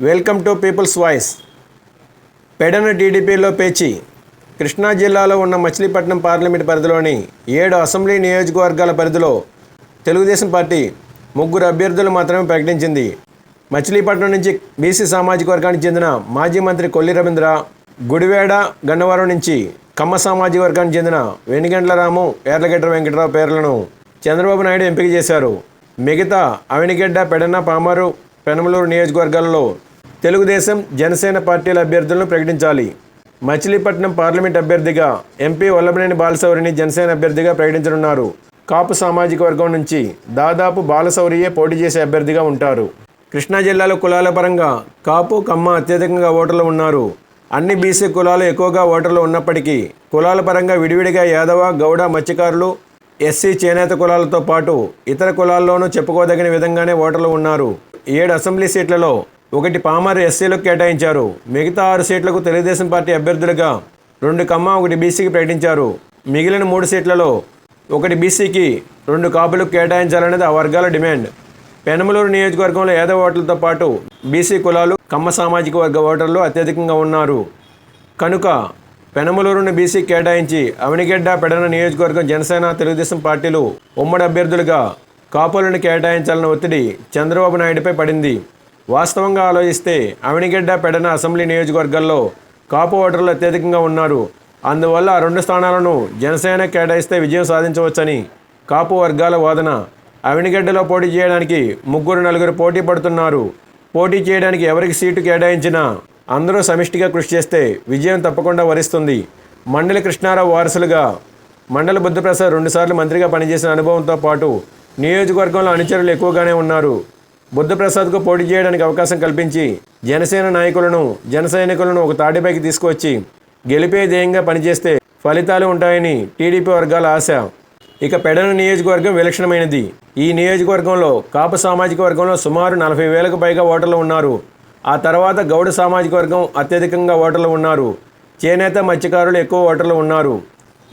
Welcome to people's voice Pedana టీడీపీలో పేచి కృష్ణా జిల్లాలో ఉన్న మచిలీపట్నం పార్లమెంట్ పరిధిలోని ఏడు అసెంబ్లీ నియోజకవర్గాల పరిధిలో తెలుగుదేశం పార్టీ ముగ్గురు అభ్యర్థులు మాత్రమే ప్రకటించింది. మచిలీపట్నం నుంచి బీసీ సామాజిక వర్గానికి చెందిన మాజీ మంత్రి కొల్లి రవీంద్ర గుడివేడ గన్నవరం నుంచి కమ్మ సామాజిక వర్గానికి చెందిన వెనిగండ్ల రాము ఏర్లగడ్డ వెంకటరావు పేర్లను చంద్రబాబు నాయుడు ఎంపిక చేశారు. మిగతా అవినిగడ్డ పెడన పామారు పెనమలూరు నియోజకవర్గాలలో తెలుగుదేశం జనసేన పార్టీల అభ్యర్థులను ప్రకటించాలి. మచిలీపట్నం పార్లమెంట్ అభ్యర్థిగా ఎంపీ వల్లభనేని బాలశౌరిని జనసేన అభ్యర్థిగా ప్రకటించనున్నారు. కాపు సామాజిక వర్గం నుంచి దాదాపు బాలశౌరియే పోటీ చేసే అభ్యర్థిగా ఉంటారు. కృష్ణా జిల్లాలో కులాల పరంగా కాపు కమ్మ అత్యధికంగా ఓటర్లు ఉన్నారు. అన్ని బీసీ కులాలు ఎక్కువగా ఓటర్లు ఉన్నప్పటికీ కులాల పరంగా విడివిడిగా యాదవ గౌడ మత్స్యకారులు ఎస్సీ చేనేత కులాలతో పాటు ఇతర కులాల్లోనూ చెప్పుకోదగిన విధంగానే ఓటర్లు ఉన్నారు. ఏడు అసెంబ్లీ సీట్లలో ఒకటి పామర్ ఎస్సీలకు కేటాయించారు. మిగతా ఆరు సీట్లకు తెలుగుదేశం పార్టీ అభ్యర్థులుగా రెండు కమ్మ ఒకటి బీసీకి ప్రకటించారు. మిగిలిన మూడు సీట్లలో ఒకటి బీసీకి రెండు కాపులకు కేటాయించాలనేది ఆ వర్గాల డిమాండ్. పెనమలూరు నియోజకవర్గంలో ఏదో ఓటర్లతో పాటు బీసీ కులాలు కమ్మ సామాజిక వర్గ ఓటర్లు అత్యధికంగా ఉన్నారు. కనుక పెనమలూరును బీసీ కేటాయించి అవనిగడ్డ పెడన నియోజకవర్గం జనసేన తెలుగుదేశం పార్టీలు ఉమ్మడి అభ్యర్థులుగా కాపులను కేటాయించాలన్న ఒత్తిడి చంద్రబాబు నాయుడుపై పడింది. వాస్తవంగా ఆలోచిస్తే అవినిగడ్డ పెడన అసెంబ్లీ నియోజకవర్గాల్లో కాపు ఓటర్లు అత్యధికంగా ఉన్నారు. అందువల్ల ఆ రెండు స్థానాలను జనసేన కేటాయిస్తే విజయం సాధించవచ్చని కాపు వర్గాల వాదన. అవినిగడ్డలో పోటీ చేయడానికి ముగ్గురు నలుగురు పోటీ పడుతున్నారు. పోటీ చేయడానికి ఎవరికి సీటు కేటాయించినా అందరూ సమిష్టిగా కృషి చేస్తే విజయం తప్పకుండా వరిస్తుంది. మండలి కృష్ణారావు వారసులుగా మండల బుద్ధప్రసాద్ రెండుసార్లు మంత్రిగా పనిచేసిన అనుభవంతో పాటు నియోజకవర్గంలో అనుచరులు ఎక్కువగానే ఉన్నారు. బుద్ధప్రసాద్కు పోటీ చేయడానికి అవకాశం కల్పించి జనసేన నాయకులను జన సైనికులను ఒక తాటిపైకి తీసుకువచ్చి గెలిపే ధ్యేయంగా పనిచేస్తే ఫలితాలు ఉంటాయని టీడీపీ వర్గాల ఆశ. ఇక పెడన నియోజకవర్గం విలక్షణమైనది. ఈ నియోజకవర్గంలో కాపు సామాజిక వర్గంలో సుమారు నలభై వేలకు పైగా ఓటర్లు ఉన్నారు. ఆ తర్వాత గౌడ సామాజిక వర్గం అత్యధికంగా ఓటర్లు ఉన్నారు. చేనేత మత్స్యకారులు ఎక్కువ ఓటర్లు ఉన్నారు.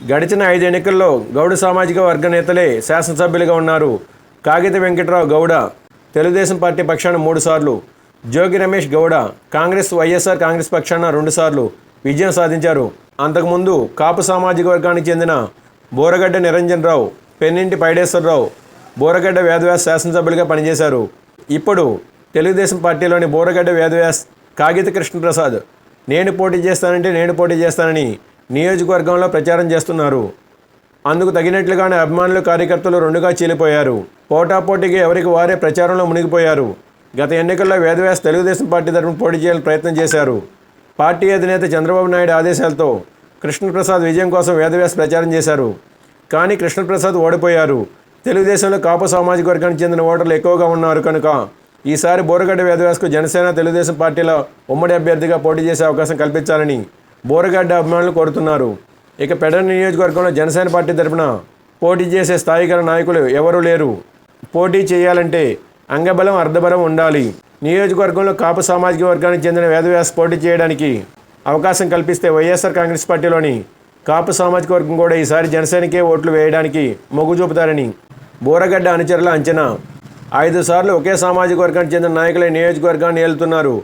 గడిచిన ఐదు ఎన్నికల్లో గౌడ సామాజిక వర్గ నేతలే శాసనసభ్యులుగా ఉన్నారు. కాగిత వెంకట్రావు గౌడ తెలుగుదేశం పార్టీ పక్షాన మూడు సార్లు జోగి రమేష్ గౌడ కాంగ్రెస్ వైఎస్ఆర్ కాంగ్రెస్ పక్షాన రెండుసార్లు విజయం సాధించారు. అంతకుముందు కాపు సామాజిక వర్గానికి చెందిన బోరగడ్డ నిరంజన్ రావు పెన్నింటి పైడేశ్వరరావు బోరగడ్డ వేదవ్యాస్ శాసనసభ్యులుగా పనిచేశారు. ఇప్పుడు తెలుగుదేశం పార్టీలోని బోరగడ్డ వేదవ్యాస్ కాగిత కృష్ణప్రసాద్ నేను పోటీ చేస్తానంటే నేను పోటీ చేస్తానని నియోజకవర్గంలో ప్రచారం చేస్తున్నారు. అందుకు తగినట్లుగానే అభిమానులు కార్యకర్తలు రెండుగా చీలిపోయారు. పోటాపోటీగా ఎవరికి వారే ప్రచారంలో మునిగిపోయారు. గత ఎన్నికల్లో వేదవ్యాస్ తెలుగుదేశం పార్టీ తరఫున పోటీ చేయాలని ప్రయత్నం చేశారు. పార్టీ అధినేత చంద్రబాబు నాయుడు ఆదేశాలతో కృష్ణప్రసాద్ విజయం కోసం వేదవ్యాస్ ప్రచారం చేశారు. కానీ కృష్ణప్రసాద్ ఓడిపోయారు. తెలుగుదేశంలో కాపు సామాజిక వర్గానికి చెందిన ఓటర్లు ఎక్కువగా ఉన్నారు కనుక ఈసారి బోరగడ్డ వేదవ్యాస్కు జనసేన తెలుగుదేశం పార్టీల ఉమ్మడి అభ్యర్థిగా పోటీ చేసే అవకాశం కల్పించాలని బోరగడ్డ అభిమానులు కోరుతున్నారు. ఇక పెడన నియోజకవర్గంలో జనసేన పార్టీ తరపున పోటీ చేసే స్థాయి గల నాయకులు ఎవరూ లేరు. పోటీ చేయాలంటే అంగబలం అర్ధబలం ఉండాలి. నియోజకవర్గంలో కాపు సామాజిక వర్గానికి చెందిన వేదవ్యాస్ పోటీ చేయడానికి అవకాశం కల్పిస్తే వైఎస్ఆర్ కాంగ్రెస్ పార్టీలోని కాపు సామాజిక వర్గం కూడా ఈసారి జనసేనకే ఓట్లు వేయడానికి మొగ్గు చూపుతారని బోరగడ్డ అనుచరుల అంచనా. ఐదు సార్లు ఒకే సామాజిక వర్గానికి చెందిన నాయకులే నియోజకవర్గాన్ని ఏలుతున్నారు.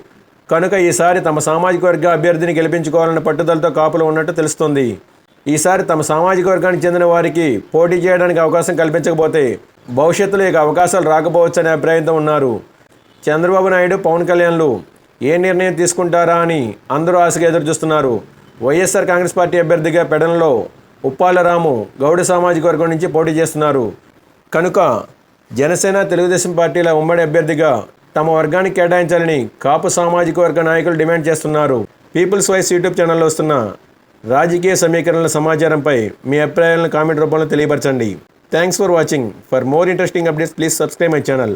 కనుక ఈసారి తమ సామాజిక వర్గ అభ్యర్థిని గెలిపించుకోవాలన్న పట్టుదలతో కాపులు ఉన్నట్టు తెలుస్తోంది. ఈసారి తమ సామాజిక వర్గానికి చెందిన వారికి పోటీ చేయడానికి అవకాశం కల్పించకపోతే భవిష్యత్తులో ఇక అవకాశాలు రాకపోవచ్చనే అభిప్రాయంతో ఉన్నారు. చంద్రబాబు నాయుడు పవన్ కళ్యాణ్లు ఏ నిర్ణయం తీసుకుంటారా అని అందరూ ఆశగా ఎదురు చూస్తున్నారు వైఎస్ఆర్ కాంగ్రెస్ పార్టీ అభ్యర్థిగా పెడనలో ఉప్పాలరాము గౌడ సామాజిక వర్గం నుంచి పోటీ చేస్తున్నారు. కనుక జనసేన తెలుగుదేశం పార్టీల ఉమ్మడి అభ్యర్థిగా తమ వర్గానికి కేటాయించాలని కాపు సామాజిక వర్గ నాయకులు డిమాండ్ చేస్తున్నారు. పీపుల్స్ వాయిస్ యూట్యూబ్ ఛానల్లో వస్తున్న రాజకీయ సమీకరణల సమాచారంపై మీ అభిప్రాయాలను కామెంట్ రూపంలో తెలియపరచండి. Thanks for watching for more interesting updates please subscribe my channel